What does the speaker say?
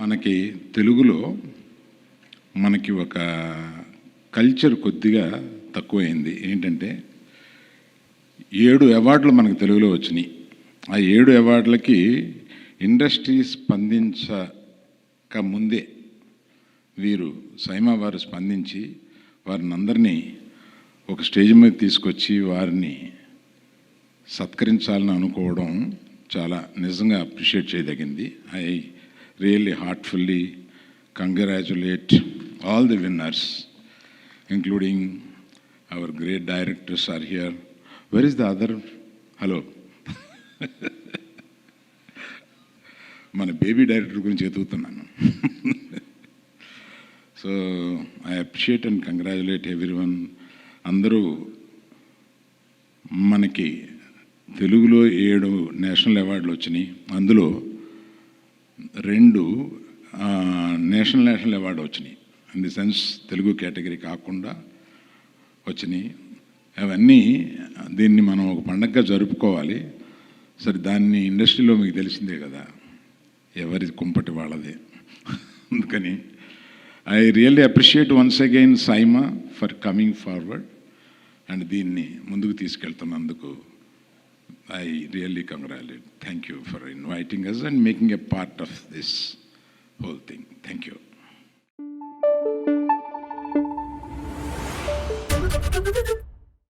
మనకి తెలుగులో మనకి ఒక కల్చర్ కొద్దిగా తక్కువైంది. ఏంటంటే ఏడు అవార్డులు మనకు తెలుగులో వచ్చినాయి. ఆ ఏడు అవార్డులకి ఇండస్ట్రీ స్పందించక ముందే వీరు సైమా వారు స్పందించి వారిని అందరినీ ఒక స్టేజ్ మీద తీసుకొచ్చి వారిని సత్కరించాలని అనుకోవడం చాలా నిజంగా appreciate చేయదగింది. I really heartfully congratulate all the winners including our great directors are here where is the other hello మన బేబీ డైరెక్టర్ గురించి ఎదుగుతున్నాను. So I appreciate and congratulate everyone అందరూ మనకి తెలుగులో ఏడు నేషనల్ అవార్డులు వచ్చినాయి. అందులో రెండు నేషనల్ నేషనల్ అవార్డు వచ్చినాయి. In the sense Telugu category కాకుండా వచ్చినాయి. అవన్నీ దీన్ని మనం ఒక పండగగా జరుపుకోవాలి. సరే దాన్ని ఇండస్ట్రీలో మీకు తెలిసిందే కదా. ఎవరి కుంపటి వాళ్ళది? అందుకని I really appreciate once again SIIMA for coming forward and దీన్ని ముందుకు తీసుకెళ్తున్నందుకు I really congratulate. Thank you for inviting us and making a part of this whole thing. Thank you. Thank you.